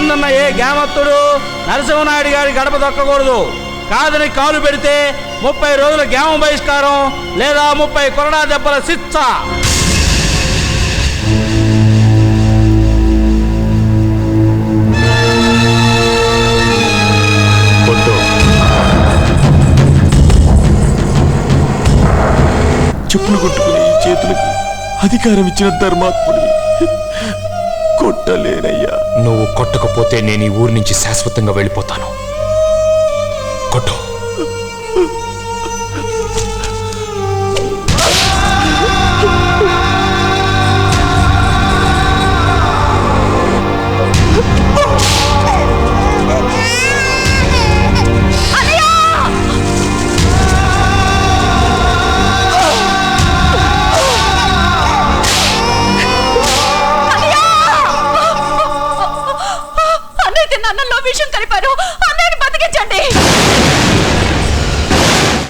వచ్చిందన్న ఏ గ్యామత్తుడు నరసింహనాయుడు గారి గడప దొక్కకూడదు. కాదని కాలు పెడితే ముప్పై రోజుల గ్యామ బహిష్కారం లేదా ముప్పై కొరడా దెబ్బల శిక్ష. చెప్పులు కొట్టుకుని చేతులకి అధికారం ఇచ్చిన ధర్మాత్ముడి కొట్టలేనయ్యా. నువ్వు కొట్టకపోతే నేను ఈ ఊరి నుంచి శాశ్వతంగా వెళ్ళిపోతాను. అన్నంలో విషం కలిపారు